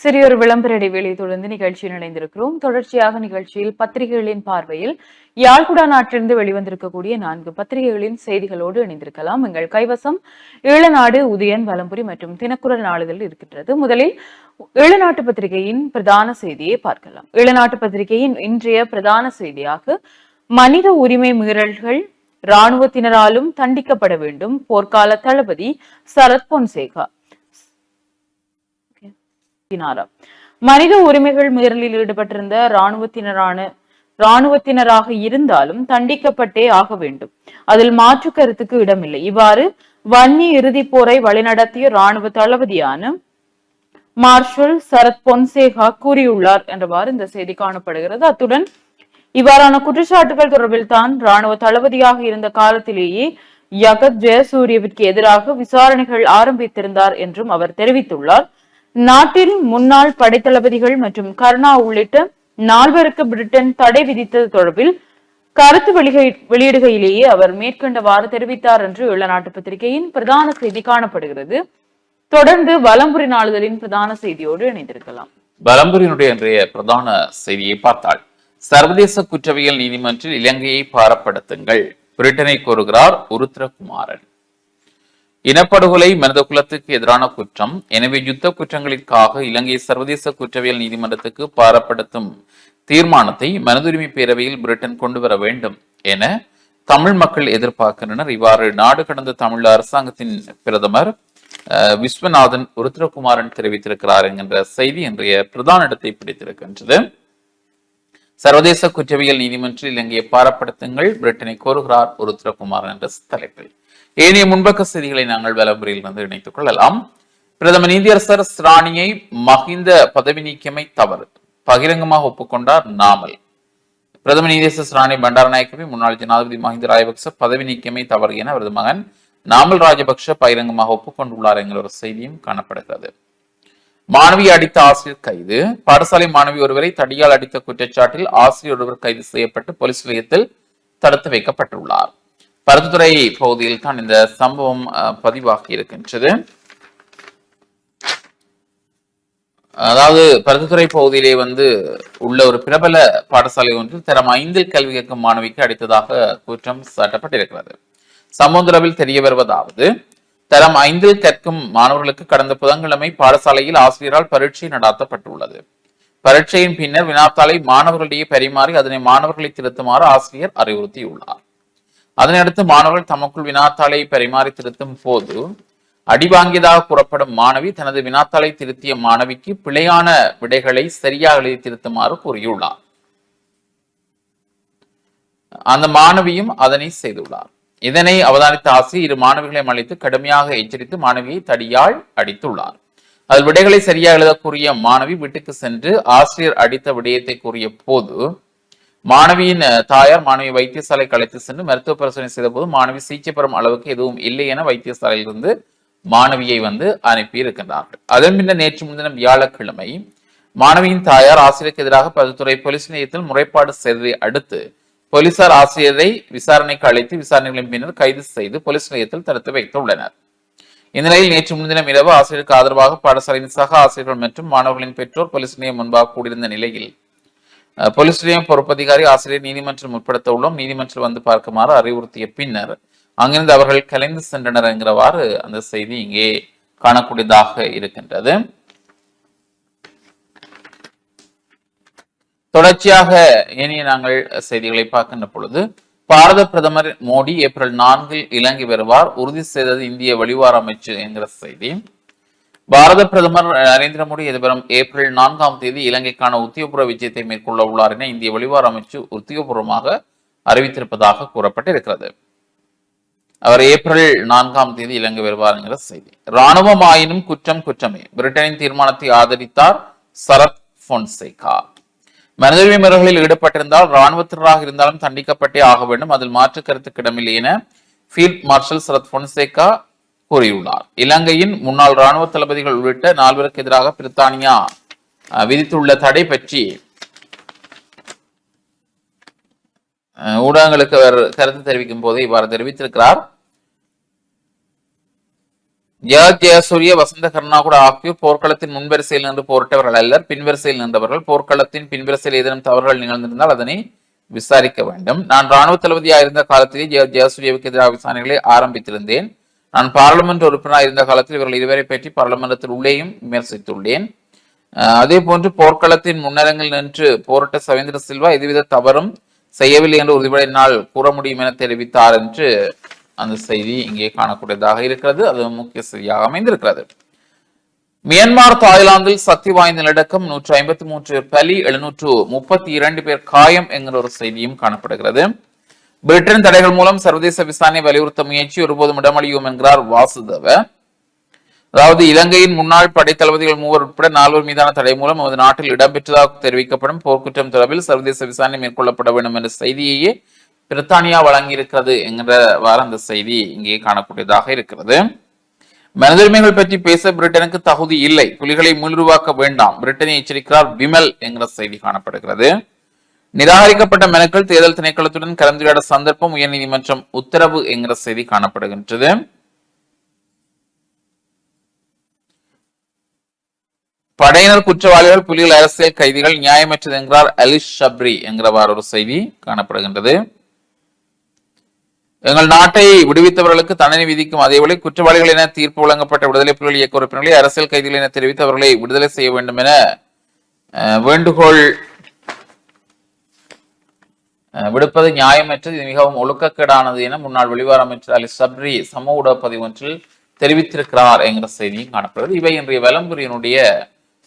சிறியொரு விளம்பர இடைவெளி தொடர்ந்து நிகழ்ச்சியில் இணைந்திருக்கிறோம். தொடர்ச்சியாக நிகழ்ச்சியில் பத்திரிகைகளின் பார்வையில் யாழ்குடா நாட்டிலிருந்து வெளிவந்திருக்கக்கூடிய நான்கு பத்திரிகைகளின் செய்திகளோடு இணைந்திருக்கலாம். எங்கள் கைவசம் ஈழநாடு உதயன் வலம்புரி மற்றும் தினக்குரல் நாளிதழ் இருக்கின்றது. முதலில் ஈழநாட்டு பத்திரிகையின் பிரதான செய்தியை பார்க்கலாம். ஈழநாட்டு பத்திரிகையின் இன்றைய பிரதான செய்தியாக மனித உரிமை மீறல்கள் இராணுவத்தினராலும் தண்டிக்கப்பட வேண்டும். போர்க்கால தளபதி சரத் பொன்சேகா. நடத்தினாராம் மனித உரிமைகள் மீறலில் ஈடுபட்டிருந்த இராணுவத்தினரான இராணுவத்தினராக இருந்தாலும் தண்டிக்கப்பட்டே ஆக வேண்டும். அதில் மாற்று கருத்துக்கு இடமில்லை. இவ்வாறு வன்னி இறுதிப் போரை வழிநடத்திய இராணுவ தளபதியான மார்ஷல் சரத் பொன்சேகா கூறியுள்ளார் என்றவாறு இந்த செய்தி காணப்படுகிறது. அத்துடன் இவ்வாறான குற்றச்சாட்டுகள் தொடர்பில் தான் ராணுவ தளபதியாக இருந்த காலத்திலேயே யகத் ஜெயசூரியவிற்கு எதிராக விசாரணைகள் ஆரம்பித்திருந்தார் என்றும் அவர் தெரிவித்துள்ளார். நாட்டில் முன்னாள் படைத்தளபதிகள் மற்றும் கருணா உள்ளிட்ட நால்வருக்கு பிரிட்டன் தடை விதித்தது தொடர்பில் கருத்து வெளியிடுகையிலேயே அவர் மேற்கண்டவாறு தெரிவித்தார் என்று இளநாட்டு பத்திரிகையின் பிரதான செய்தி காணப்படுகிறது. தொடர்ந்து வலம்புரி நாளிதழின் பிரதான செய்தியோடு இணைந்திருக்கலாம். வலம்புரியினுடைய இன்றைய பிரதான செய்தியை பார்த்தால் சர்வதேச குற்றவியல் நீதிமன்றில் இலங்கையை பாரப்படுத்துங்கள் பிரிட்டனை கோருகிறார் உருத்திரகுமாரன். இனப்படுகொலை மனித குலத்துக்கு எதிரான குற்றம் எனவே யுத்த குற்றங்களுக்காக இலங்கை சர்வதேச குற்றவியல் நீதிமன்றத்துக்கு பாரப்படுத்தும் தீர்மானத்தை மனிதுரிமை பேரவையில் பிரிட்டன் கொண்டு வர வேண்டும் என தமிழ் மக்கள் எதிர்பார்க்கின்றனர். இவ்வாறு நாடு கடந்த தமிழ் அரசாங்கத்தின் பிரதமர் விஸ்வநாதன் ருத்ரகுமாரன் தெரிவித்திருக்கிறார் என்கின்ற செய்தி இன்றைய பிரதான இடத்தை பிடித்திருக்கின்றது. சர்வதேச குற்றவியல் நீதிமன்றில் இலங்கையை பாரப்படுத்துங்கள் பிரிட்டனை கோருகிறார் ருத்ரகுமாரன் என்ற தலைப்பில். ஏனைய முன்பக்க செய்திகளை நாங்கள் விளம்பரில் வந்து இணைத்துக் கொள்ளலாம். பிரதமர் நீதியரசர் ஸ்ராணியை மகிந்த பதவி நீக்கியமை தவறு. பகிரங்கமாக ஒப்புக்கொண்டார் நாமல். பிரதம நீதியரசர் ஸ்ராணி பண்டாரநாயக்கவை முன்னாள் ஜனாதிபதி மஹிந்த ராஜபக்ச பதவி நீக்கியமை தவறு என அவரது மகன் நாமல் ராஜபக்ஷ பகிரங்கமாக ஒப்புக்கொண்டுள்ளார் என்கிற ஒரு செய்தியும் காணப்படுகிறது. மாணவி அடித்த ஆசிரியர் கைது. பாடசாலை மாணவி ஒருவரை தடியால் அடித்த குற்றச்சாட்டில் ஆசிரியர் ஒருவர் கைது செய்யப்பட்டு போலீஸ் நிலையத்தில் தடுத்து வைக்கப்பட்டுள்ளார். பருத்துறை பகுதியில் தான் இந்த சம்பவம் பதிவாகி இருக்கின்றது. அதாவது பருத்தித்துறை பகுதியிலே வந்து உள்ள ஒரு பிரபல பாடசாலை ஒன்றில் தரம் ஐந்தில் கல்வி கேட்கும் மாணவிக்கு அடித்ததாக குற்றம் சாட்டப்பட்டிருக்கிறது. சம்பந்தரவில் தெரிய வருவதாவது தரம் ஐந்தில் கற்கும் மாணவர்களுக்கு கடந்த புதன்கிழமை பாடசாலையில் ஆசிரியரால் பரீட்சை நடாத்தப்பட்டுள்ளது. பரீட்சையின் பின்னர் வினாத்தாளை மாணவர்களிடையே பரிமாறி அதனை மாணவர்களை திருத்துமாறு ஆசிரியர் அறிவுறுத்தியுள்ளார். அதனையடுத்து மாணவர்கள் தமக்குள் வினாத்தாளை பரிமாறி திருத்தும் போது அடிவாங்கியதாக கூறப்படும் மாணவி தனது வினாத்தாளை திருத்திய மாணவிக்கு பிழையான விடைகளை சரியாக எழுதி திருத்துமாறு கூறியுள்ளார். அந்த மாணவியும் அதனை செய்துள்ளார். இதனை அவதானித்த ஆசிரியர் இரு மாணவிகளையும் அழைத்து கடுமையாக எச்சரித்து மாணவியை தடியால் அடித்துள்ளார். அதில் விடைகளை சரியாக எழுத கூறிய மாணவி வீட்டுக்கு சென்று ஆசிரியர் அடித்த விடயத்தை கூறிய போது மாணவியின் தாயார் மாணவி வைத்தியசாலைக்கு அழைத்து சென்று மருத்துவ பரிசோதனை செய்த போது மாணவி சிகிச்சை பெறும் அளவுக்கு எதுவும் இல்லை என வைத்தியசாலையிலிருந்து மாணவியை வந்து அனுப்பி இருக்கின்றார்கள் அதன் பின்னர் நேற்று முன்தினம் வியாழக்கிழமை மாணவியின் தாயார் ஆசிரியருக்கு எதிராக பல்துறை போலீஸ் நிலையத்தில் முறைப்பாடு செய்ததை அடுத்து போலீசார் ஆசிரியரை விசாரணைக்கு அழைத்து விசாரணைகளின் பின்னர் கைது செய்து போலீஸ் நிலையத்தில் தடுத்து வைத்துள்ளனர். இந்நிலையில் நேற்று முன்தினம் இரவு ஆசிரியருக்கு ஆதரவாக பாடசாலையின் சக ஆசிரியர்கள் மற்றும் மாணவர்களின் பெற்றோர் போலீஸ் நிலையம் முன்பாக கூடியிருந்த நிலையில் போலீஸ் நிலையம் பொறுப்பதிகாரி ஆசிரியர் நீதிமன்றம் உட்படுத்த உள்ளோம். நீதிமன்றம் வந்து பார்க்குமாறு அறிவுறுத்திய பின்னர் அங்கிருந்து அவர்கள் கலைந்து சென்றனர் என்கிறவாறு அந்த செய்தி இங்கே காணக்கூடியதாக இருக்கின்றது. தொடர்ச்சியாக இனி நாங்கள் செய்திகளை பார்க்கின்ற பொழுது பாரத பிரதமர் மோடி ஏப்ரல் நான்கில் இலங்கை வருவார் உறுதி செய்தது இந்திய வெளிவார அமைச்சு என்கிற செய்தி. பாரத பிரதமர் நரேந்திர மோடி எதிர்வரும் ஏப்ரல் நான்காம் தேதி இலங்கைக்கான உத்தியோகபூர்வ விஜயத்தை மேற்கொள்ள உள்ளார் என இந்திய வெளிவார அமைச்சு உத்தியோகபூர்வமாக அறிவித்திருப்பதாக கூறப்பட்டிருக்கிறது. அவர் ஏப்ரல் நான்காம் தேதி இலங்கை வருவார் என்கிற செய்தி. ராணுவம் ஆயினும் குற்றம் குற்றமே. பிரிட்டனின் தீர்மானத்தை ஆதரித்தார் சரத் பொன்சேகா. மனிதரிமை மீறல்களில் ஈடுபட்டிருந்தால் ராணுவத்தினராக இருந்தாலும் தண்டிக்கப்பட்டே ஆக வேண்டும். அதில் மாற்று கருத்து கிடமில்லை என ஃபீல்ட் மார்ஷல் சரத் பொன்சேகா கூறியுள்ளார். இலங்கையின் முன்னாள் ராணுவ தளபதிகள் உள்ளிட்ட நால்வருக்கு எதிராக பிரித்தானியா விதித்துள்ள தடை பற்றி ஊடகங்களுக்கு அவர் கருத்து தெரிவிக்கும் போது இவ்வாறு தெரிவித்திருக்கிறார். ஜெய ஜெயசூரிய வசந்த கருணாகுட ஆகியோர் போர்க்களத்தின் முன்வரிசையில் நின்று போரிட்டவர்கள் அல்லர் பின்வரிசையில் நின்றவர்கள் போர்க்களத்தின் பின்வரிசையில் ஏதேனும் தவறுகள் நிகழ்ந்திருந்தால் அதனை விசாரிக்க வேண்டும். நான் ராணுவ தளபதியாக இருந்த காலத்திலே ஜெய ஜெயசூரியவுக்கு எதிராக விசாரணைகளை ஆரம்பித்திருந்தேன். நான் பாராளுமன்ற உறுப்பினராக இருந்த காலத்தில் இவர்கள் இருவரை பற்றி பாராளுமன்றத்தில் உள்ளேயும் விமர்சித்துள்ளேன். அஹ் அதே போன்று போர்க்களத்தின் முன்னரங்கில் நின்று போரிட்ட சவேந்திர சில்வா எதுவித தவறும் செய்யவில்லை என்று உறுதிபட என்னால் கூற முடியும் என தெரிவித்தார் என்று அந்த செய்தி இங்கே காணக்கூடியதாக இருக்கிறது. அது முக்கிய செய்தியாக அமைந்திருக்கிறது. மியான்மர் தாய்லாந்தில் சக்தி வாய்ந்த நிலநடுக்கம் நூற்று ஐம்பத்தி மூன்று பலி எழுநூற்று முப்பத்தி இரண்டு பேர் காயம் என்கிற ஒரு செய்தியும் காணப்படுகிறது. பிரிட்டன் தடைகள் மூலம் சர்வதேச விசாரணை வலியுறுத்த முயற்சி ஒருபோதும் இடமளியும் என்கிறார் வாசுதேவ. அதாவது இலங்கையின் முன்னாள் படைத்தளபதிகள் மூவர் உட்பட நால்வர் மீதான தடை மூலம் நமது நாட்டில் இடம்பெற்றதாக தெரிவிக்கப்படும் போர்க்குற்றம் தொடர்பில் சர்வதேச விசாரணை மேற்கொள்ளப்பட வேண்டும் என்ற செய்தியையே பிரித்தானியா வழங்கியிருக்கிறது என்கிறவாறு அந்த செய்தி இங்கே காணக்கூடியதாக இருக்கிறது. மனிதுரிமைகள் பற்றி பேச பிரிட்டனுக்கு தகுதி இல்லை. புலிகளை மீளுருவாக்க வேண்டாம். பிரிட்டனை எச்சரிக்கிறார் விமல் என்கிற செய்தி காணப்படுகிறது. நிராகரிக்கப்பட்ட மனுக்கள் தேர்தல் திணைக்களத்துடன் கலந்துரையாட சந்தர்ப்பம் உயர்நீதிமன்றம் உத்தரவு என்கிற செய்தி காணப்படுகின்றது. படையினர் குற்றவாளிகள் புலிகள் அரசியல் கைதிகள் நியாயமற்றது என்கிறார் அலிஷ் ஷப்ரி என்கிறவாறு ஒரு செய்தி காணப்படுகின்றது. எங்கள் நாட்டை விடுவித்தவர்களுக்கு தண்டனை விதிக்கும் அதேவேளை குற்றவாளிகள் என தீர்ப்பு வழங்கப்பட்ட விடுதலை புலிகள் இயக்க உறுப்பினர்களை அரசியல் கைதிகள் என தெரிவித்து அவர்களை விடுதலை செய்ய வேண்டும் என வேண்டுகோள் விடுப்பது நியாயமற்றது இது மிகவும் ஒழுக்கக்கேடானது என முன்னாள் வெளிவார அமைச்சர் அலி சப்ரி சமூக ஊடக பதிவு ஒன்றில் தெரிவித்திருக்கிறார் என்கிற செய்தியும் காணப்படுகிறது. இவை இன்றைய வலம்புரியினுடைய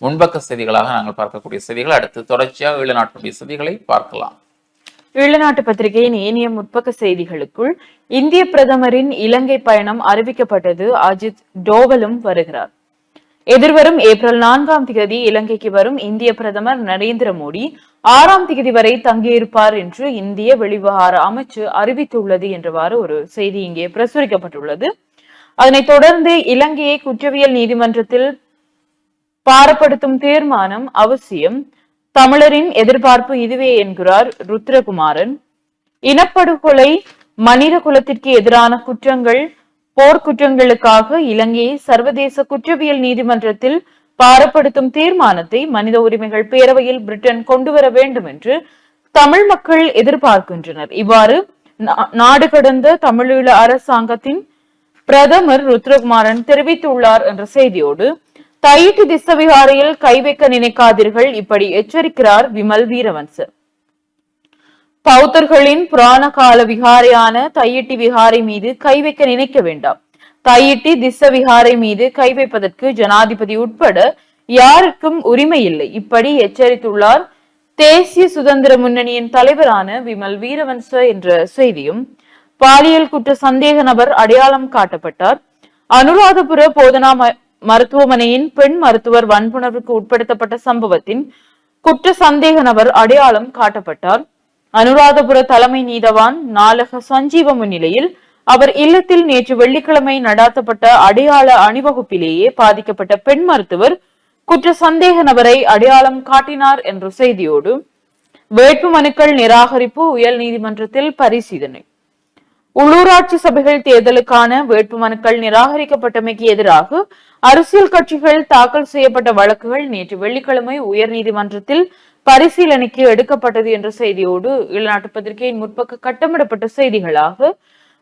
முன்பக்க செய்திகளாக நாங்கள் பார்க்கக்கூடிய செய்திகள். அடுத்து தொடர்ச்சியாக ஈழ நாட்டுடைய செய்திகளை பார்க்கலாம். ஈழநாட்டு பத்திரிகையின் ஏனைய முற்பக்க செய்திகளுக்குள் இந்திய பிரதமரின் இலங்கை பயணம் அறிவிக்கப்பட்டது. அஜித் டோவலும் வருகிறார். எதிர்வரும் ஏப்ரல் நான்காம் தேதி இலங்கைக்கு வரும் இந்திய பிரதமர் நரேந்திர மோடி ஆறாம் தேதி வரை தங்கியிருப்பார் என்று இந்திய வெளிவகார அமைச்சு அறிவித்துள்ளது என்றவாறு ஒரு செய்தி இங்கே பிரசுரிக்கப்பட்டுள்ளது. அதனைத் தொடர்ந்து இலங்கையை குற்றவியல் நீதிமன்றத்தில் பாரப்படுத்தும் தீர்மானம் அவசியம். தமிழரின் எதிர்பார்ப்பு இதுவே என்கிறார் ருத்ரகுமாரன். இனப்படுகொலை மனித குலத்திற்கு எதிரான குற்றங்கள் போர்க்குற்றங்களுக்காக இலங்கையை சர்வதேச குற்றவியல் நீதிமன்றத்தில் பாரப்படுத்தும் தீர்மானத்தை மனித உரிமைகள் பேரவையில் பிரிட்டன் கொண்டுவர வேண்டும் என்று தமிழ் மக்கள் எதிர்பார்க்கின்றனர். இவ்வாறு நா- நாடு கடந்த தமிழீழ அரசாங்கத்தின் பிரதமர் ருத்ரகுமாரன் தெரிவித்துள்ளார் என்ற செய்தியோடு தையிட்டு திசவிகாரையில் கை வைக்க நினைக்காதீர்கள் இப்படி எச்சரிக்கிறார் விமல் வீரவன்சர் பௌத்தர்களின் புராண கால விகாரையான தையிட்டி விகாரை மீது கை வைக்க நினைக்க வேண்டாம். தையிட்டி திச விகாரை மீது கை வைப்பதற்கு ஜனாதிபதி உட்பட யாருக்கும் உரிமை இல்லை. இப்படி எச்சரித்துள்ளார் தேசிய சுதந்திர முன்னணியின் தலைவரான விமல் வீரவன்ச என்ற செய்தியும் பாலியல் குற்ற சந்தேக நபர் அடையாளம் காட்டப்பட்டார். அனுராதபுர போதனா ம- மருத்துவமனையின் பெண் மருத்துவர் வன்புணர்வுக்கு உட்படுத்தப்பட்ட சம்பவத்தின் குற்ற சந்தேக நபர் அடையாளம் காட்டப்பட்டார். அனுராதபுர தலைமை நீதவான் நாலக சஞ்சீவ முன்னிலையில் அவர் இல்லத்தில் நேற்று வெள்ளிக்கிழமை நடாத்தப்பட்ட அடையாள அணிவகுப்பிலேயே பாதிக்கப்பட்ட பெண் மருத்துவர் குற்ற சந்தேக நபரை அடையாளம் காட்டினார் என்ற செய்தியோடு வேட்பு மனுக்கள் நிராகரிப்பு உயர் நீதிமன்றத்தில் பரிசீலனை. உள்ளூராட்சி சபைகள் தேர்தலுக்கான வேட்பு மனுக்கள் நிராகரிக்கப்பட்டமைக்கு எதிராக அரசியல் கட்சிகள் தாக்கல் செய்யப்பட்ட வழக்குகள் நேற்று வெள்ளிக்கிழமை உயர்நீதிமன்றத்தில் பரிசீலனைக்கு எடுக்கப்பட்டது என்ற செய்தியோடு இளநாட்டு பத்திரிகையின் முற்பக்க கட்டமிடப்பட்ட செய்திகளாக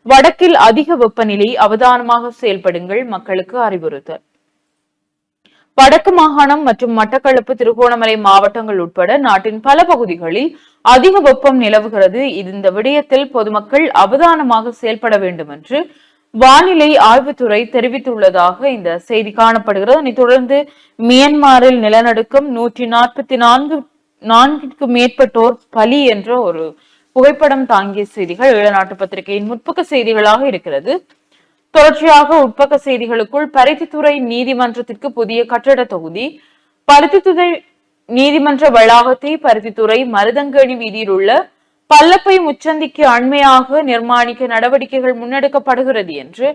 வடக்கில் அதிக வெப்பநிலை அவதானமாக செயல்படுங்கள் மக்களுக்கு அறிவுறுத்தல். வடக்கு மாகாணம் மற்றும் மட்டக்களப்பு திருகோணமலை மாவட்டங்கள் உட்பட நாட்டின் பல பகுதிகளில் அதிக வெப்பம் நிலவுகிறது. இந்த விடயத்தில் பொதுமக்கள் அவதானமாக செயல்பட வேண்டும் என்று வானிலை ஆய்வுத்துறை தெரிவித்துள்ளதாக இந்த செய்தி காணப்படுகிறது. அதனைத் தொடர்ந்து மியன்மாரில் நிலநடுக்கம் நூற்றி நாற்பத்தி நான்கு நான்கிற்கு மேற்பட்டோர் பலி என்ற ஒரு புகைப்படம் தாங்கிய செய்திகள் ஈழநாட்டு பத்திரிகையின் முற்பக்க செய்திகளாக இருக்கிறது. தொடர்ச்சியாக உட்பக்க செய்திகளுக்குள் பருத்தித்துறை நீதிமன்றத்திற்கு புதிய கட்டட தொகுதி பருத்தித்துறை நீதிமன்ற வளாகத்தை பருத்தித்துறை மருதங்கணி வீதியில் உள்ள பல்லப்பை முச்சந்திக்கு அண்மையாக நிர்மாணிக்க நடவடிக்கைகள் முன்னெடுக்கப்படுகிறது என்று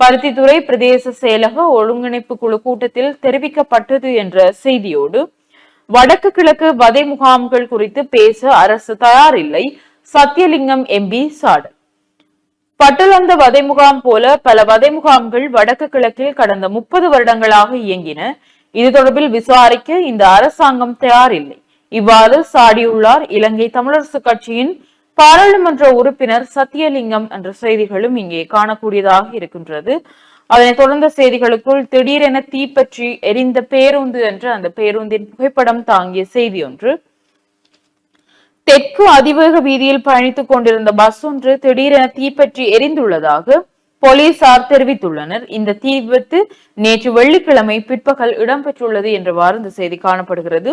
பருத்தித்துறை பிரதேச செயலக ஒருங்கிணைப்பு குழு கூட்டத்தில் தெரிவிக்கப்பட்டது என்ற செய்தியோடு வடக்கு கிழக்கு வதை முகாம்கள் குறித்து பேச அரசு தயாரில்லை. சத்தியலிங்கம் எம்பி சாடல். பட்டுளந்த வதை முகாம் போல பல வதை முகாம்கள் வடக்கு கிழக்கில் கடந்த முப்பது வருடங்களாக இயங்கின. இது தொடர்பில் விசாரிக்க இந்த அரசாங்கம் தயாரில்லை. இவ்வாறு சாடியுள்ளார் இலங்கை தமிழரசு கட்சியின் பாராளுமன்ற உறுப்பினர் சத்தியலிங்கம் என்ற செய்திகளும் இங்கே காணக்கூடியதாக இருக்கின்றது. அதனைத் தொடர்ந்த செய்திகளுக்குள் திடீரென தீப்பற்றி எரிந்த பேருந்து என்று அந்த பேருந்தின் புகைப்படம் தாங்கிய செய்தி ஒன்று. தெற்கு அதிவேக வீதியில் பயணித்துக் கொண்டிருந்த பஸ் ஒன்று திடீரென தீப்பற்றி எரிந்துள்ளதாக போலீசார் தெரிவித்துள்ளனர். இந்த தீ விபத்து நேற்று வெள்ளிக்கிழமை பிற்பகல் இடம்பெற்றுள்ளது என்றவாறு இந்த செய்தி காணப்படுகிறது.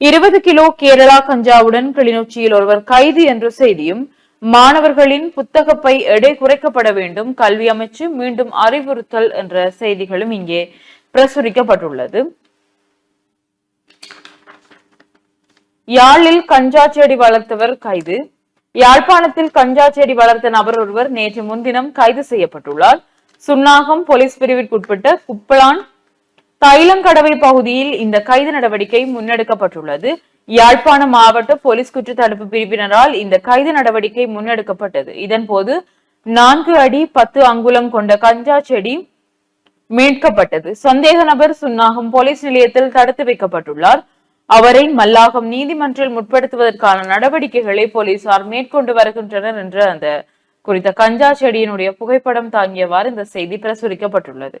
இருபது கிலோ கேரளா கஞ்சாவுடன் கிளிநொச்சியில் ஒருவர் கைது என்ற செய்தியும் மாணவர்களின் புத்தகப்பை எடை குறைக்கப்பட வேண்டும். கல்வி அமைச்சு மீண்டும் அறிவுறுத்தல் என்ற செய்திகளும் இங்கே பிரசுரிக்கப்பட்டுள்ளது. யாழில் கஞ்சா செடி வளர்த்தவர் கைது. யாழ்ப்பாணத்தில் கஞ்சா செடி வளர்த்த நபர் ஒருவர் நேற்று முன்தினம் கைது செய்யப்பட்டுள்ளார். சுன்னாகம் போலீஸ் பிரிவிற்குட்பட்ட குப்பலான் தைலங்கடவை பகுதியில் இந்த கைது நடவடிக்கை முன்னெடுக்கப்பட்டுள்ளது. யாழ்ப்பாணம் மாவட்ட போலீஸ் குற்றத்தடுப்பு பிரிவினரால் இந்த கைது நடவடிக்கை முன்னெடுக்கப்பட்டது. இதன்போது நான்கு அடி பத்து அங்குலம் கொண்ட கஞ்சா செடி மீட்கப்பட்டது. சந்தேக நபர் சுன்னாகம் போலீஸ் நிலையத்தில் தடுத்து வைக்கப்பட்டுள்ளார். அவரை மல்லாகம் நீதிமன்றில் முற்படுத்துவதற்கான நடவடிக்கைகளை போலீசார் மேற்கொண்டு வருகின்றனர் என்ற அந்த குறித்த கஞ்சா செடியினுடைய புகைப்படம் தாங்கியவாறு இந்த செய்தி பிரசுரிக்கப்பட்டுள்ளது.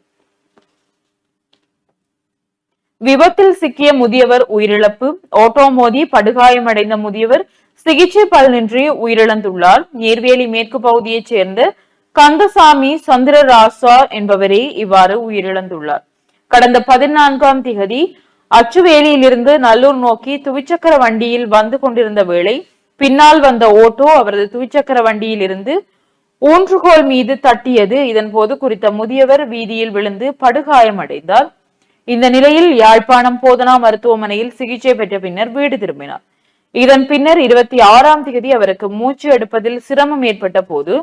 விபத்தில் சிக்கிய முதியவர் உயிரிழப்பு. ஓட்டோ மோதி படுகாயமடைந்த முதியவர் சிகிச்சை பலனின்றி உயிரிழந்துள்ளார். நீர்வேலி மேற்கு பகுதியைச் சேர்ந்த கந்தசாமி சந்திரராசா என்பவரே இவ்வாறு உயிரிழந்துள்ளார். கடந்த பதினான்காம் திகதி அச்சுவேலியிலிருந்து நல்லூர் நோக்கி துவிச்சக்கர வண்டியில் வந்து கொண்டிருந்த வேளை பின்னால் வந்த ஓட்டோ அவரது துவிச்சக்கர வண்டியில் இருந்து ஊன்றுகோல் மீது தட்டியது. இதன் போது குறித்த முதியவர் வீதியில் விழுந்து படுகாயமடைந்தார். இந்த நிலையில் யாழ்ப்பாணம் போதனா மருத்துவமனையில் சிகிச்சை பெற்ற பின்னர் வீடு திரும்பினார். இதன் பின்னர் இருபத்தி ஆறாம் தேதி அவருக்கு மூச்சு எடுப்பதில் சிரமம் ஏற்பட்ட போது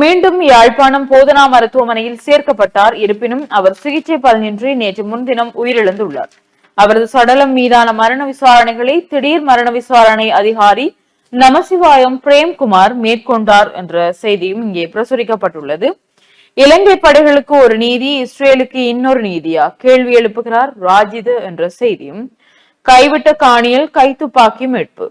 மீண்டும் யாழ்ப்பாணம் போதனா மருத்துவமனையில் சேர்க்கப்பட்டார். இருப்பினும் அவர் சிகிச்சை பலனின்றி நேற்று முன்தினம் உயிரிழந்துள்ளார். அவரது சடலம் மீதான மரண விசாரணைகளை திடீர் மரண விசாரணை அதிகாரி நமசிவாயம் பிரேம்குமார் மேற்கொண்டார் என்ற செய்தியும் இங்கே பிரசுரிக்கப்பட்டுள்ளது. இலங்கை படைகளுக்கு ஒரு நீதி இஸ்ரேலுக்கு இன்னொரு நீதியா? கேள்வி எழுப்புகிறார் ராஜித என்ற செய்தியும். கைவிட்ட காணியில் கைத்துப்பாக்கி மீட்பு.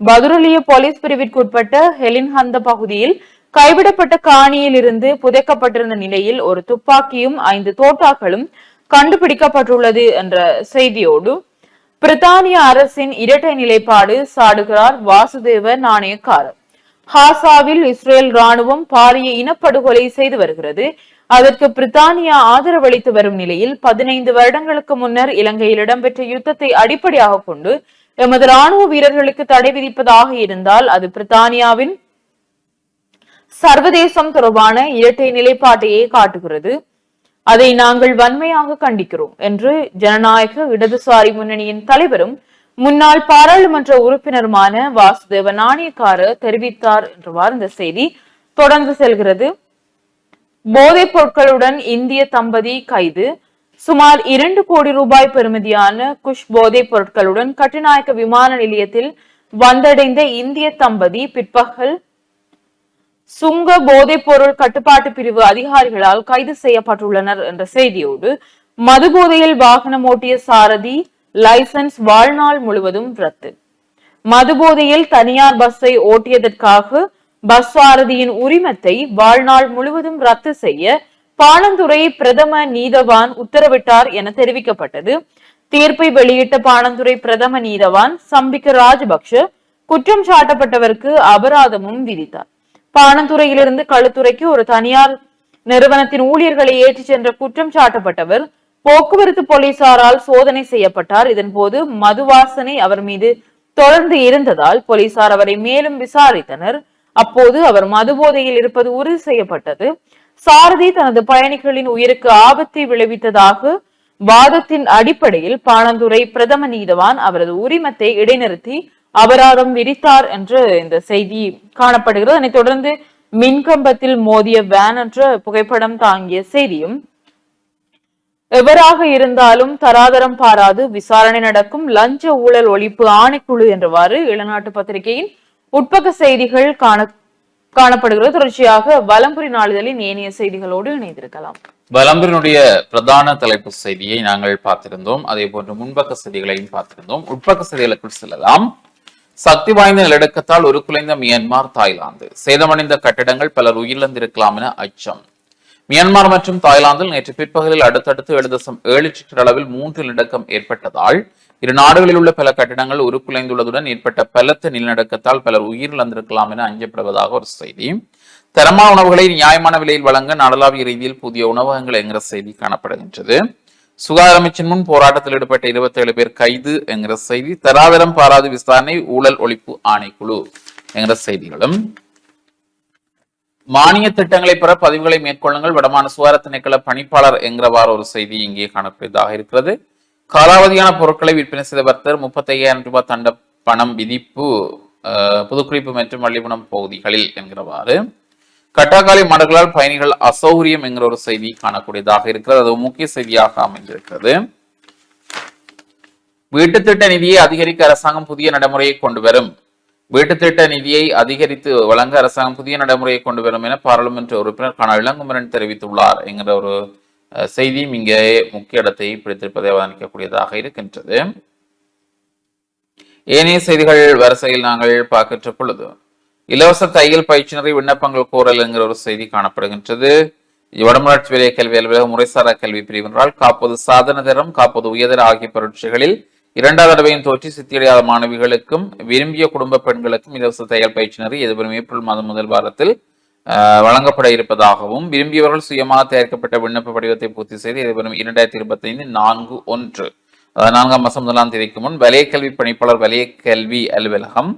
பதுரலிய போலீஸ் பிரிவிற்குட்பட்ட ஹெலின்ஹந்த பகுதியில் கைவிடப்பட்ட காணியில் இருந்து புதைக்கப்பட்டிருந்த நிலையில் ஒரு துப்பாக்கியும் ஐந்து தோட்டாக்களும் கண்டுபிடிக்கப்பட்டுள்ளது என்ற செய்தியோடு பிரித்தானிய அரசின் இரட்டை நிலைப்பாடு சாடுகிறார் வாசுதேவ நாணயக்காரர். ஹாசாவில் இஸ்ரேல் ராணுவம் பாரிய இனப்படுகொலை செய்து வருகிறது. அதற்கு பிரித்தானியா ஆதரவளித்து வரும் நிலையில் பதினைந்து வருடங்களுக்கு முன்னர் இலங்கையில் இடம்பெற்ற யுத்தத்தை அடிப்படையாக கொண்டு எமது ராணுவ வீரர்களுக்கு தடை விதிப்பதாக இருந்தால் அது பிரித்தானியாவின் சர்வதேசம் தொடர்பான இரட்டை நிலைப்பாட்டையே காட்டுகிறது. அதை நாங்கள் வன்மையாக கண்டிக்கிறோம் என்று ஜனநாயக இடதுசாரி முன்னணியின் தலைவரும் முன்னாள் பாராளுமன்ற உறுப்பினருமான வாசுதேவ நாணயக்கார தெரிவித்தார் என்றவாறு இந்த செய்தி தொடர்ந்து செல்கிறது. போதைப் பொருட்களுடன் இந்திய தம்பதி கைது. சுமார் இரண்டு கோடி ரூபாய் பெறுமதியான குஷ் போதைப் பொருட்களுடன் கட்டுநாயக்க விமான நிலையத்தில் வந்தடைந்த இந்திய தம்பதி பிற்பகல் சுங்க போதைப் பொருள் கட்டுப்பாட்டு பிரிவு அதிகாரிகளால் கைது செய்யப்பட்டுள்ளனர் என்ற செய்தியோடு மது போதையில் வாகனம் ஓட்டிய சாரதி லைசன்ஸ் வாழ்நாள் முழுவதும் ரத்து. மதுபோதையில் தனியார் பஸ்ஸை ஓட்டியதற்காக பஸ் சாரதியின் உரிமத்தை வாழ்நாள் முழுவதும் ரத்து செய்ய பாணந்துறை பிரதம நீதவான் உத்தரவிட்டார் என தெரிவிக்கப்பட்டது. தீர்ப்பை வெளியிட்ட பாணந்துறை பிரதம நீதவான் சம்பிக்க ராஜபக்ஷ குற்றம் சாட்டப்பட்டவருக்கு அபராதமும் விதித்தார். பாணந்துறையிலிருந்து களுத்துறைக்கு ஒரு தனியார் நிறுவனத்தின் ஊழியர்களை ஏற்றிச் சென்ற குற்றம் சாட்டப்பட்டவர் போக்குவரத்து போலீசாரால் சோதனை செய்யப்பட்டார். இதன் போது மது அவர் மீது தொடர்ந்து இருந்ததால் போலீசார் அவரை மேலும் விசாரித்தனர். அப்போது அவர் மது போதையில் இருப்பது உறுதி செய்யப்பட்டது. சாரதி தனது பயணிகளின் உயிருக்கு ஆபத்தை விளைவித்ததாக வாதத்தின் அடிப்படையில் பாணந்துரை பிரதம நீதவான் அவரது உரிமத்தை இடைநிறுத்தி அபராதம் விதித்தார் என்று இந்த செய்தி காணப்படுகிறது. அதனைத் தொடர்ந்து மின்கம்பத்தில் மோதிய வேன் என்ற புகைப்படம் தாங்கிய செய்தியும் எவராக இருந்தாலும் தராதரம் பாராது. விசாரணை நடக்கும். லஞ்ச ஊழல் ஒழிப்பு ஆணைக்குழு என்றவாறு இளநாட்டு பத்திரிகையின் உட்பக்க செய்திகள் காண காணப்படுகிறது. தொடர்ச்சியாக வலம்புரி நாளிதழின் ஏனைய செய்திகளோடு இணைந்திருக்கலாம். வலம்புரினுடைய பிரதான தலைப்பு செய்தியை நாங்கள் பார்த்திருந்தோம். அதே போன்று முன்பக்க செய்திகளையும் பார்த்திருந்தோம். உட்பக்க செய்திகளுக்குள் செல்லலாம். சக்தி வாய்ந்த நிலநடுக்கத்தால் ஒரு குலைந்த மியான்மர் தாய்லாந்து. சேதமடைந்த கட்டிடங்கள் பலர் உயிரிழந்திருக்கலாம் என அச்சம். மியான்மர் மற்றும் தாய்லாந்தில் நேற்று பிற்பகலில் அடுத்தடுத்து ஏழு தசம் ஏழு ரிக்டர் அளவில் மூன்று நிலநடுக்கம் ஏற்பட்டதால் இரு நாடுகளில் உள்ள பல கட்டிடங்கள் உருக்குலைந்துள்ளதுடன் ஏற்பட்ட பலத்த நிலநடுக்கத்தால் பலர் உயிரிழந்திருக்கலாம் என அஞ்சப்படுவதாக ஒரு செய்தி. தரமான உணவுகளை நியாயமான விலையில் வழங்க நாடளாவிய ரீதியில் புதிய உணவகங்கள் என்கிற செய்தி காணப்படுகின்றது. சுகாதார அமைச்சின் முன் போராட்டத்தில் ஈடுபட்ட இருபத்தேழு பேர் கைது என்கிற செய்தி. தராதரம் பாராது விசாரணை ஊழல் ஒழிப்பு ஆணைக்குழு என்கிற செய்திகளும் மானிய திட்டங்களை பெற பதிவுகளை மேற்கொள்ளுங்கள். வடமான சுகார திணைக்கள பணிப்பாளர் என்கிறவாறு ஒரு செய்தி இங்கே காணக்கூடியதாக இருக்கிறது. காலாவதியான பொருட்களை விற்பனை செய்த வர்த்தர் முப்பத்தி ஐயாயிரம் ரூபாய் தண்ட பணம் விதிப்பு புதுக்குறிப்பு மற்றும் வள்ளிகுணம் பகுதிகளில் என்கிறவாறு. கட்டாக்காலி மாடுகளால் பயணிகள் அசௌகரியம் என்கிற ஒரு செய்தி காணக்கூடியதாக இருக்கிறது. அது முக்கிய செய்தியாக அமைந்திருக்கிறது. வீட்டு திட்ட நிதியை அதிகரிக்க அரசாங்கம் புதிய நடைமுறையை கொண்டு வரும். வீட்டு திட்ட நிதியை அதிகரித்து வழங்க அரசாங்கம் புதிய நடைமுறையை கொண்டு வரும் என பாராளுமன்ற உறுப்பினர் கனா இளங்குமரன் தெரிவித்துள்ளார். என்கிற ஒரு செய்தியும் இங்கே முக்கிய இடத்தை பிடித்திருப்பதை அவதானிக்கக்கூடியதாக இருக்கின்றது. ஏனைய செய்திகள் வரிசையில் நாங்கள் பார்க்கின்ற பொழுது இலவச தையல் பயிற்சியினரை விண்ணப்பங்கள் கோரல் என்கிற ஒரு செய்தி காணப்படுகின்றது. வடமராட்சி விலைய கல்வி அலுவலக முறைசாரா கல்வி பிரிவினரால் காப்பது சாதன தரம் காப்பது உயர்தர ஆகிய பரீட்சைகளில் இரண்டாவது தடவையும் தோற்றி சித்தியடையாத மாணவிகளுக்கும் விரும்பிய குடும்ப பெண்களுக்கும் இலவச தையல் பயிற்சியினரை எதிர்வரும் ஏப்ரல் மாதம் முதல் வாரத்தில் ஆஹ், வழங்கப்பட இருப்பதாகவும் விரும்பியவர்கள் சுயமாக தயாரிக்கப்பட்ட விண்ணப்ப படிவத்தை பூர்த்தி செய்து எதிர்வரும் இரண்டாயிரத்தி இருபத்தி ஐந்து நான்கு ஒன்று அதாவது நான்காம் மாதம் முதலாம் தேதிக்கு முன் வலய கல்வி பணிப்பாளர் வலய கல்வி அலுவலகம்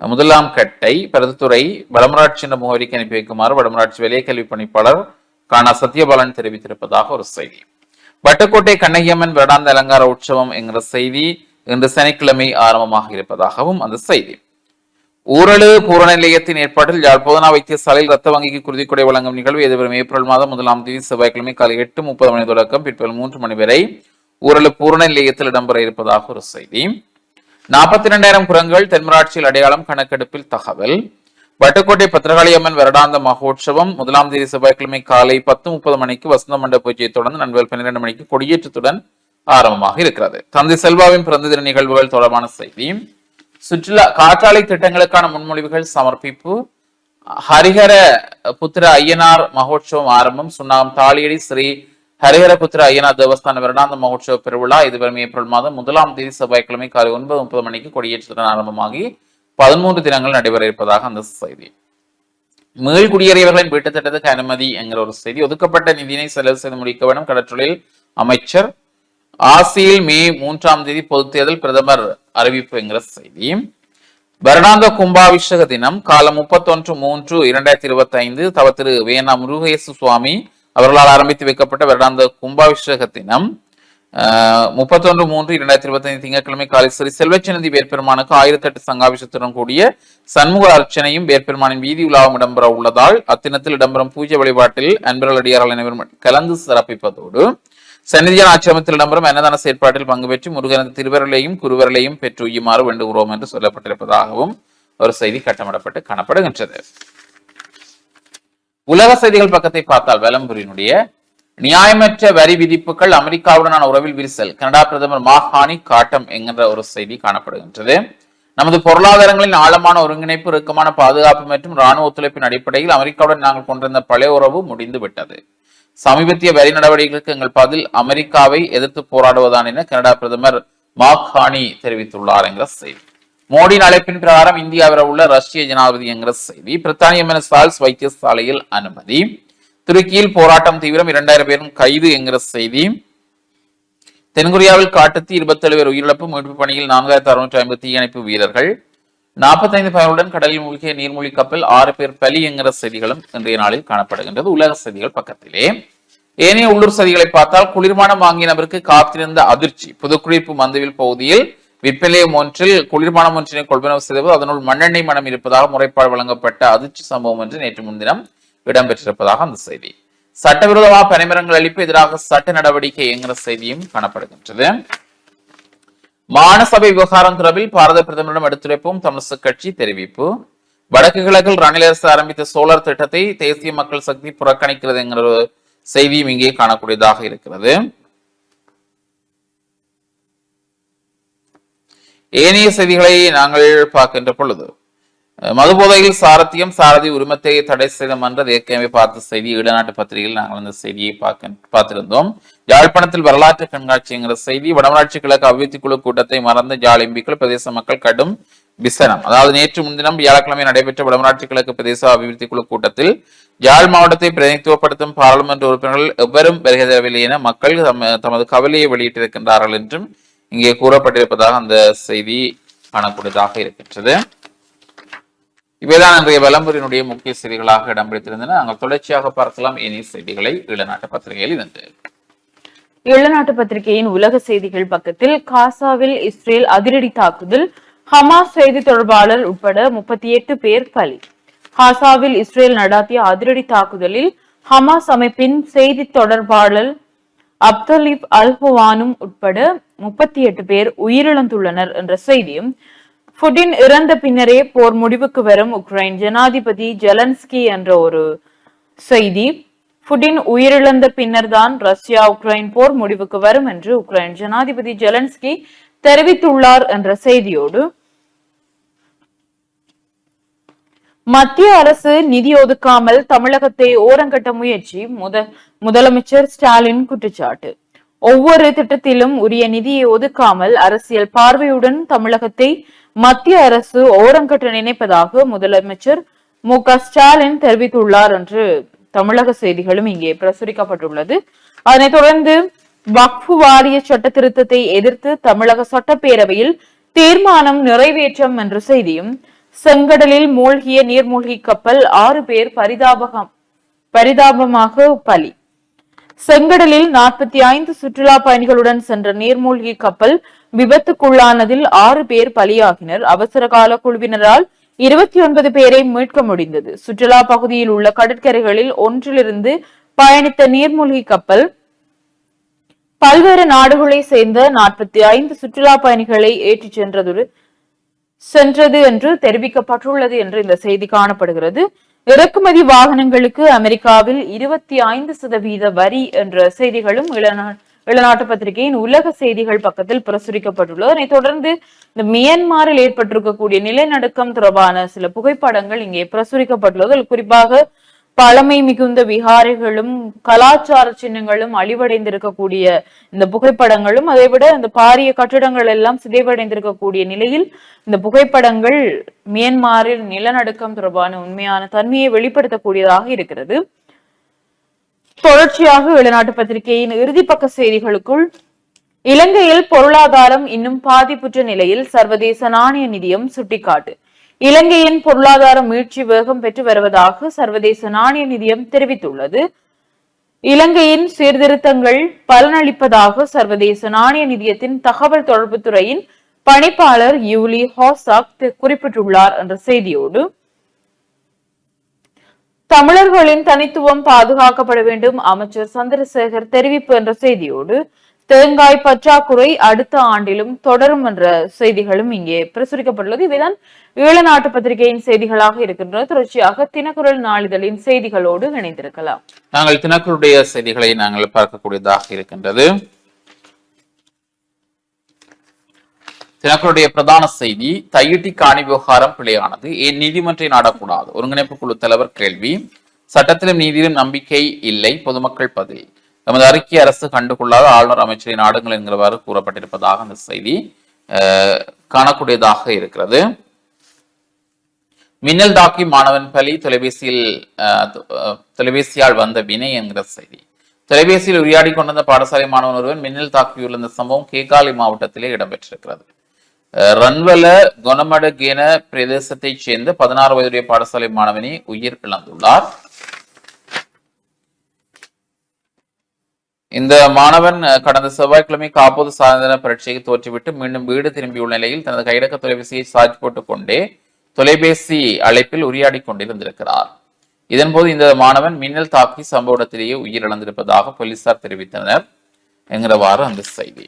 முதலாம் கட்டை பருத்துறை வடமராட்சி என்ற முகவரிக்கு அனுப்பி வைக்குமாறு வடமராட்சி வலய கல்வி பணிப்பாளர் காணா சத்யபாலன் தெரிவித்திருப்பதாக ஒரு செய்தி. வட்டுக்கோட்டை கண்ணகியம்மன் வருடாந்த அலங்கார உற்சவம் என்கிற செய்தி இன்று சனிக்கிழமை ஆரம்பமாக இருப்பதாகவும் அந்த செய்தி. ஊரலு பூரண நிலையத்தின் ஏற்பாட்டில் யாழ் போதனா வைத்தியசாலையில் ரத்த வங்கிக்கு குருதிக்குடை வழங்கும் நிகழ்வு எதிர்வரும் ஏப்ரல் மாதம் முதலாம் தேதி செவ்வாய்க்கிழமை காலை எட்டு முப்பது மணி தொடக்கம் பிற்பகல் மூன்று மணி வரை ஊரலு பூரண நிலையத்தில் இடம்பெற இருப்பதாக ஒரு செய்தி. நாற்பத்தி இரண்டாயிரம் குரங்குகள் தென்மராட்சியில் அடையாளம் கணக்கெடுப்பில் தகவல். வட்டுக்கோட்டை பத்திரகாளியம்மன் வருடாந்த மகோற்சவம் முதலாம் தேதி செவ்வாய்க்கிழமை காலை பத்து முப்பது மணிக்கு வசந்த மண்டப பூஜையை தொடர்ந்து நண்பர் பன்னிரண்டு மணிக்கு கொடியேற்றத்துடன் ஆரம்பமாக இருக்கிறது. தந்தை செல்வாவின் பிறந்த தின நிகழ்வுகள் தொடர்பான செய்தி சுற்றுலா காற்றாலை திட்டங்களுக்கான முன்மொழிவுகள் சமர்ப்பிப்பு ஹரிஹர புத்திர ஐயனார் மகோற்சவம் ஆரம்பம் சுண்ணாகம் தாளியடி ஸ்ரீ ஹரிஹர புத்திர ஐயனார் தேவஸ்தான வருடாந்த மகோற்சவ பெருவிழா இதுவரை ஏப்ரல் மாதம் முதலாம் தேதி செவ்வாய்க்கிழமை காலை ஒன்பது முப்பது மணிக்கு கொடியேற்றத்துடன் ஆரம்பமாகி பதிமூன்று தினங்கள் நடைபெற இருப்பதாக அந்த செய்தி. மீள் குடியேறியவர்களின் வீட்டு திட்டத்துக்கு அனுமதி என்கிற ஒரு செய்தி. ஒதுக்கப்பட்ட நிதியினை செலவு செய்து முடிக்க வேண்டும். கடற்றொழில் அமைச்சர் ஆசியில் மே மூன்றாம் தேதி பொது தேர்தல் பிரதமர் அறிவிப்பு என்கிற செய்தி. வருடாந்த கும்பாபிஷேக தினம் காலம் முப்பத்தொன்று மூன்று இரண்டாயிரத்தி இருபத்தி ஐந்து தவ திரு வேணா முருகேசு சுவாமி அவர்களால் ஆரம்பித்து வைக்கப்பட்ட வருடாந்த கும்பாபிஷேக தினம். முப்பத்தொன்று மூன்று இரண்டாயிரத்தி இருபத்தி ஐந்து திங்கட்கிழமை காலை ஸ்ரீ செல்வச்சனதி வேற்பெருமானுக்கு ஆயிரத்தி எட்டு சங்காபிஷத்துடன் கூடிய சண்முக அர்ச்சனையும் வேற்பெருமானின் வீதி உலாவும் இடம்பெற உள்ளதால் அத்தினத்தில் இடம்பெறும் பூஜை வழிபாட்டில் அன்பர்கள் அடியார்கள் அனைவரும் கலந்து சிறப்பிப்பதோடு சன்னிதியான ஆச்சிரமத்தில் இடம்பெறும் அன்னதான செயற்பாட்டில் பங்கு பெற்று முருகனது திருவரலையும் குருவரலையும் பெற்றுயுமாறு வேண்டுகிறோம் என்று சொல்லப்பட்டிருப்பதாகவும் ஒரு செய்தி கட்டமிடப்பட்டு காணப்படுகின்றது. உலக செய்திகள் பக்கத்தை பார்த்தால் வெலம்புரியினுடைய நியாயமற்ற வரி விதிப்புகள் அமெரிக்காவுடனான உறவில் விரிசல். கனடா பிரதமர் மாஹானி காட்டம் என்கின்ற ஒரு செய்தி காணப்படுகின்றது. நமது பொருளாதாரங்களின் ஆழமான ஒருங்கிணைப்பு இறுக்கமான பாதுகாப்பு மற்றும் ராணுவ ஒத்துழைப்பின் அடிப்படையில் அமெரிக்காவுடன் நாங்கள் கொண்டிருந்த பழைய உறவு முடிந்து விட்டது. சமீபத்திய வரி நடவடிக்கைகளுக்கு எங்கள் பதில் அமெரிக்காவை எதிர்த்து போராடுவதான் என கனடா பிரதமர் மார்க் தெரிவித்துள்ளார் என்கிற செய்தி. மோடியின் அழைப்பின் பிரகாரம் இந்தியாவில் உள்ள ரஷ்ய ஜனாதிபதி என்கிற செய்தி. பிரித்தானிய மெனசால்ஸ் வைத்தியசாலையில் அனுமதி. துருக்கியில் போராட்டம் தீவிரம் இரண்டாயிரம் பேரும் கைது என்கிற செய்தி. தென்கொரியாவில் காட்டுத்தி இருபத்தேழு பேர் உயிரிழப்பு மீட்பு பணியில் நான்காயிரத்தி அறுநூற்றி ஐம்பது தீயணைப்பு வீரர்கள். நாற்பத்தைந்து பயனுடன் கடலில் மூழ்கிய நீர்மூழ்கி கப்பல் ஆறு பேர் பலி என்கிற செய்திகளும் இன்றைய நாளில் காணப்படுகின்றது. உலக செய்திகள் பக்கத்திலே. ஏனைய உள்ளூர் செய்திகளை பார்த்தால் குளிர்பானம் வாங்கிய நபருக்கு காத்திருந்த அதிர்ச்சி. புதுக்குடிப்பு மந்துவில் பகுதியில் விற்பனையம் ஒன்றில் குளிர்பானம் ஒன்றினை கொள்வனவு செய்தபோது அதனுள் மண்ணெண்ணெய் மனம் இருப்பதாக முறைப்பாடு வழங்கப்பட்ட அதிர்ச்சி சம்பவம் என்று நேற்று முன்தினம் இடம்பெற்றிருப்பதாக அந்த செய்தி. சட்டவிரோதமாக பனைமரங்கள் அளிப்பு எதிராக சட்ட நடவடிக்கை என்கிற செய்தியும் காணப்படுகின்றது. மானசபை விவகாரம் தொடர்பில் பாரத பிரதமரிடம் எடுத்துரைப்பும் தமிழிசை கட்சி தெரிவிப்பு. வடக்கு கிழக்கில் ரணில் அரசு ஆரம்பித்த சோலார் திட்டத்தை தேசிய மக்கள் சக்தி புறக்கணிக்கிறது என்கிற ஒரு செய்தியும் இங்கே காணக்கூடியதாக இருக்கிறது. ஏனைய செய்திகளை நாங்கள் பார்க்கின்ற பொழுது மதுபோதையில் சாரத்தியம் சாரதி உரிமத்தை தடை செய்த மன்றம் ஏற்கனவே பார்த்த செய்தி. ஈழநாட்டு பத்திரிகையில் நாங்கள் அந்த செய்தியை பார்க்க பார்த்திருந்தோம். யாழ்ப்பாணத்தில் வரலாற்று கண்காட்சிங்கிற செய்தி வடமராட்சி கிழக்கு அபிவிருத்தி குழு கூட்டத்தை மறந்த ஜாழ் எம்பிக்கள் பிரதேச மக்கள் கடும் விசனம். அதாவது நேற்று முன்தினம் வியாழக்கிழமை நடைபெற்ற வடமராட்சி கிழக்கு பிரதேச அபிவிருத்தி குழு கூட்டத்தில் யாழ் மாவட்டத்தை பிரதிநிதித்துவப்படுத்தும் பாராளுமன்ற உறுப்பினர்கள் எவரும் வருகை தரவில்லை என மக்கள் தமது கவலையை வெளியிட்டிருக்கின்றார்கள் என்றும் இங்கே கூறப்பட்டிருப்பதாக அந்த செய்தி காணக்கூடியதாக இருக்கின்றது. இவைதான் இன்றைய விளம்பரினுடைய முக்கிய செய்திகளாக இடம்பிடித்திருந்தன நாங்கள் தொடர்ச்சியாக பார்க்கலாம். இனி செய்திகளை ஈழநாட்டு பத்திரிகையில் இருந்து ஈழநாட்டு பத்திரிகையின் உலக செய்திகள் பக்கத்தில் காசாவில் இஸ்ரேல் அதிரடி தாக்குதல் ஹமாஸ் செய்தி தொடர்பாளர் உட்பட முப்பத்தி எட்டு பேர் பலி. காசாவில் இஸ்ரேல் நடாத்திய அதிரடி தாக்குதலில் ஹமாஸ் அமைப்பின் செய்தி தொடர்பாளர் அப்தலிப் அல்ஹுவானும் உட்பட முப்பத்தி எட்டு பேர் உயிரிழந்துள்ளனர் என்ற செய்தியும் புடின் இறந்த பின்னரே போர் முடிவுக்கு வரும் உக்ரைன் ஜனாதிபதி ஜெலன்ஸ்கி என்ற ஒரு செய்தி. புடின் உயிரிழந்த பின்னர் தான் ரஷ்யா உக்ரைன் போர் முடிவுக்கு வரும் என்று உக்ரைன் ஜனாதிபதி ஜெலன்ஸ்கி தெரிவித்துள்ளார் என்ற செய்தியோடு. மத்திய அரசு நிதி ஒதுக்காமல் தமிழகத்தை ஓரங்கட்ட முயற்சி முத முதலமைச்சர் ஸ்டாலின் குற்றச்சாட்டு. ஒவ்வொரு திட்டத்திலும் உரிய நிதியை ஒதுக்காமல் அரசியல் பார்வையுடன் தமிழகத்தை மத்திய அரசு ஓரங்கட்ட நினைப்பதாக முதலமைச்சர் மு க ஸ்டாலின் தெரிவித்துள்ளார் என்று தமிழக செய்திகளும் இங்கே பிரசுரிக்கப்பட்டுள்ளது. அதனைத் தொடர்ந்து வக்ஃபு வாரிய சட்ட திருத்தத்தை எதிர்த்து தமிழக சட்டப்பேரவையில் தீர்மானம் நிறைவேற்றம் என்ற செய்தியும் செங்கடலில் மூழ்கிய நீர்மூழ்கி கப்பல் ஆறு பேர் பரிதாபகம் பரிதாபமாக பலி. செங்கடலில் நாற்பத்தி ஐந்து சுற்றுலா பயணிகளுடன் சென்ற நீர்மூழ்கி கப்பல் விபத்துக்குள்ளானதில் ஆறு பேர் பலியாகினர். அவசர கால குழுவினரால் இருபத்தி ஒன்பது பேரை மீட்க முடிந்தது. சுற்றுலா பகுதியில் உள்ள கடற்கரைகளில் ஒன்றிலிருந்து பயணித்த நீர்மூழ்கி கப்பல் பல்வேறு நாடுகளை சேர்ந்த நாற்பத்தி ஐந்து சுற்றுலா பயணிகளை ஏற்றிச் சென்றதொரு சென்றது என்று தெரிவிக்கப்பட்டுள்ளது என்று இந்த செய்தி காணப்படுகிறது. இறக்குமதி வாகனங்களுக்கு அமெரிக்காவில் இருபத்தி ஐந்து சதவீத வரி என்ற செய்திகளும் இளநாள் வெளிநாட்டு பத்திரிகையின் உலக செய்திகள் பக்கத்தில் பிரசுரிக்கப்பட்டுள்ளது. அதனைத் தொடர்ந்து இந்த மியான்மரில் ஏற்பட்டிருக்கக்கூடிய நிலநடுக்கம் தொடர்பான சில புகைப்படங்கள் இங்கே பிரசுரிக்கப்பட்டுள்ளது. குறிப்பாக பழமை மிகுந்த விகாரைகளும் கலாச்சார சின்னங்களும் அழிவடைந்திருக்கக்கூடிய இந்த புகைப்படங்களும் அதை விட இந்த பாரிய கட்டிடங்கள் எல்லாம் சிதைவடைந்திருக்கக்கூடிய நிலையில் இந்த புகைப்படங்கள் மியான்மரில் நிலநடுக்கம் தொடர்பான உண்மையான தன்மையை வெளிப்படுத்தக்கூடியதாக இருக்கிறது. தொடர்ச்சியாக வெளிநாட்டு பத்திரிகையின் இறுதிப்பக்க செய்திகளுக்குள் இலங்கையில் பொருளாதாரம் இன்னும் பாதிப்புற்ற நிலையில் சர்வதேச நாணய நிதியம் சுட்டிக்காட்டு. இலங்கையின் பொருளாதார மீட்சி வேகம் பெற்று வருவதாக சர்வதேச நாணய நிதியம் தெரிவித்துள்ளது. இலங்கையின் சீர்திருத்தங்கள் பலனளிப்பதாக சர்வதேச நாணய நிதியத்தின் தகவல் தொடர்புத்துறையின் பணிப்பாளர் யூலி ஹாசாக் குறிப்பிட்டுள்ளார் என்ற செய்தியோடு தமிழர்களின் தனித்துவம் பாதுகாக்கப்பட வேண்டும். அமைச்சர் சந்திரசேகர் தெரிவிப்பு என்ற செய்தியோடு தேங்காய் பற்றாக்குறை அடுத்த ஆண்டிலும் தொடரும் என்ற செய்திகளும் இங்கே பிரசுரிக்கப்பட்டுள்ளது. இவைதான் ஈழநாட்டு பத்திரிகையின் செய்திகளாக இருக்கின்றன. தொடர்ச்சியாக தினக்குரல் நாளிதழின் செய்திகளோடு இணைந்திருக்கலாம். நாங்கள் தினக்குருடைய செய்திகளை நாங்கள் பார்க்கக்கூடியதாக இருக்கின்றது. தினக்களுடைய பிரதான செய்தி தையிட்டி காணி விவகாரம் பிழையானது. ஏன் நீதிமன்றை நாடக்கூடாது? ஒருங்கிணைப்பு குழு தலைவர் கேள்வி. சட்டத்திலும் நீதியிலும் நம்பிக்கை இல்லை. பொதுமக்கள் பதில். நமது அறிக்கை அரசு கண்டுகொள்ளாத ஆளுநர் அமைச்சரை நாடுங்கள் என்கிறவாறு கூறப்பட்டிருப்பதாக அந்த செய்தி அஹ், காணக்கூடியதாக இருக்கிறது. மின்னல் தாக்கி மாணவன் பலி தொலைபேசியில் தொலைபேசியால் வந்த வினை என்கிற செய்தி. தொலைபேசியில் உரையாடி கொண்டிருந்த பாடசாலை மாணவன் ஒருவன் மின்னல் தாக்கியுள்ள இந்த சம்பவம் கேகாலி மாவட்டத்திலே இடம்பெற்றிருக்கிறது. ரன்வல கொனமடகேன பிரதேசத்தைச் சேர்ந்த பதினாறு வயதுடைய பாடசாலை மாணவனை உயிர் இழந்துள்ளார் இந்த மாணவன் கடந்த செவ்வாய்க்கிழமை காப்போது சாதன பரீட்சையை தோற்றிவிட்டு மீண்டும் வீடு திரும்பியுள்ள நிலையில் தனது கையடக்க தொலைபேசியை சார்ஜ் போட்டுக் கொண்டே தொலைபேசி அழைப்பில் உரையாடி கொண்டிருந்திருக்கிறார். இதன்போது இந்த மாணவன் மின்னல் தாக்கி சம்பவ இடத்திலேயே உயிரிழந்திருப்பதாக போலீசார் தெரிவித்தனர். என்கிறவாறு அந்த செய்தி.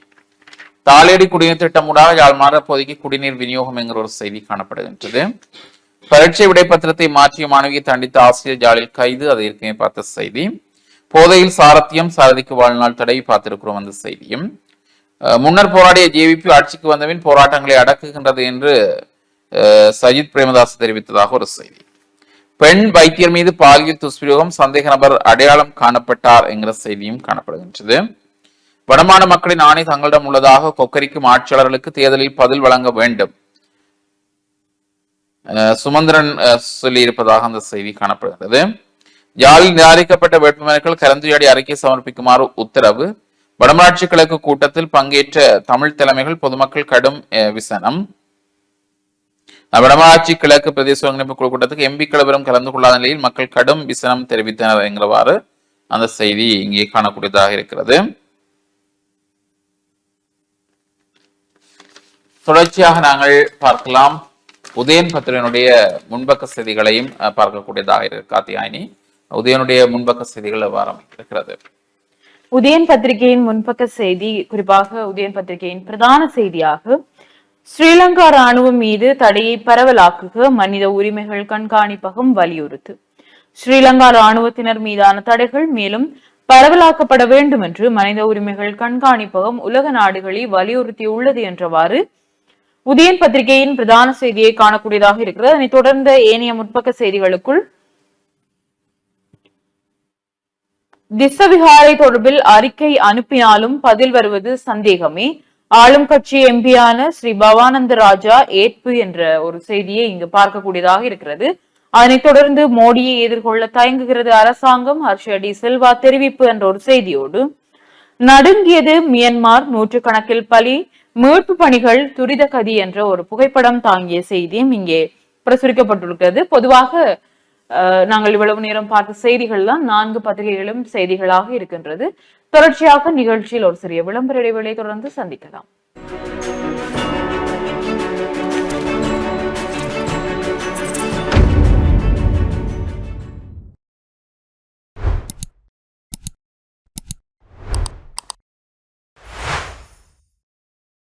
தாளேடி குடிநீர் திட்டம் ஊடாக யாழ் மாற குடிநீர் விநியோகம் என்கிற ஒரு செய்தி காணப்படுகின்றது. பரீட்சை விடைப்பத்திரத்தை மாற்றிய மாணவியை தண்டித்த ஆசிரியர் ஜாலில் கைது. அதை ஏற்கனவே பார்த்த செய்தி. போதையில் சாரத்தியம் சாரதிக்கு வாழ்நாள் தடை பார்த்திருக்கிறோம் அந்த செய்தியும். அஹ், முன்னர் போராடிய ஜேவிபி ஆட்சிக்கு வந்தபின் போராட்டங்களை அடக்குகின்றது என்று அஹ், சஜித் பிரேமதாஸ் தெரிவித்ததாக ஒரு செய்தி. பெண் வைத்தியர் மீது பாலியல் துஷ்பிரயோகம் சந்தேக நபர் அடையாளம் காணப்பட்டார் என்கிற செய்தியும் காணப்படுகின்றது. வடமாநில மக்களின் ஆணை தங்களிடம் உள்ளதாக கொக்கரிக்கும் ஆட்சியாளர்களுக்கு தேர்தலில் பதில் வழங்க வேண்டும். சுமந்திரன் சொல்லியிருப்பதாக அந்த செய்தி காணப்படுகிறது. யாழில் நிராகரிக்கப்பட்ட வேட்புமனுக்கள் கலந்துரையாடி அறிக்கை சமர்ப்பிக்குமாறு உத்தரவு. வடமராட்சி கிழக்கு கூட்டத்தில் பங்கேற்ற தமிழ் தலைமைகள் பொதுமக்கள் கடும் அஹ், விசனம். வடமராட்சி கிழக்கு பிரதேச ஒருங்கிணைப்பு குழு கூட்டத்துக்கு எம்பி கிளவரும் கலந்து கொள்ளாத நிலையில் மக்கள் கடும் விசனம் தெரிவித்தனர் என்கிறவாறு அந்த செய்தி இங்கே காணக்கூடியதாக இருக்கிறது. தொடர்ச்சியாக நாங்கள் பார்க்கலாம். உதயன் பத்திரனுடைய முன்பக்க செய்திகளையும் பார்க்கக்கூடியதாக இருக்கு. காத்தியாயினி உதயனுடைய முன்பக்க செய்திகள் எவ்வாறு இருக்கிறது உதயன் பத்திரிகையின் முன்பக்க செய்தி குறிப்பாக உதயன் பத்திரிகையின் பிரதான செய்தியாக ஸ்ரீலங்கா ராணுவம் மீது தடையை பரவலாக்குக மனித உரிமைகள் கண்காணிப்பகம் வலியுறுத்து. ஸ்ரீலங்கா ராணுவத்தினர் மீதான தடைகள் மேலும் பரவலாக்கப்பட வேண்டும் என்று மனித உரிமைகள் கண்காணிப்பகம் உலக நாடுகளை வலியுறுத்தியுள்ளது என்றவாறு உதயன் பத்திரிகையின் பிரதான செய்தியை காணக்கூடியதாக இருக்கிறது. அதனைத் தொடர்ந்த ஏனைய முற்பக்க செய்திகளுக்குள். திசவிகாரை தொடர்பில் அறிக்கை அனுப்பினாலும் பதில் வருவது சந்தேகமே. ஆளும் கட்சி எம்பியான ஸ்ரீ பவானந்த ராஜா ஏற்பு என்ற ஒரு செய்தியை இங்கு பார்க்கக்கூடியதாக இருக்கிறது. அதனைத் தொடர்ந்து மோடியை எதிர்கொள்ள தயங்குகிறது அரசாங்கம். ஹர்ஷ டி செல்வா தெரிவிப்பு என்ற ஒரு செய்தியோடு. நடுங்கியது மியன்மார் நூற்றுக்கணக்கில் பலி. மீட்பு பணிகள் துரித கதி என்ற ஒரு புகைப்படம் தாங்கிய செய்தியும் இங்கே பிரசுரிக்கப்பட்டிருக்கிறது பொதுவாக அஹ், நாங்கள் இவ்வளவு நேரம் பார்த்த செய்திகள் தான் நான்கு பத்திரிகைகளும் செய்திகளாக இருக்கின்றது. தொடர்ச்சியாக நிகழ்ச்சியில் ஒரு சிறிய விளம்பர இடைவெளியை தொடர்ந்து சந்திக்கலாம்.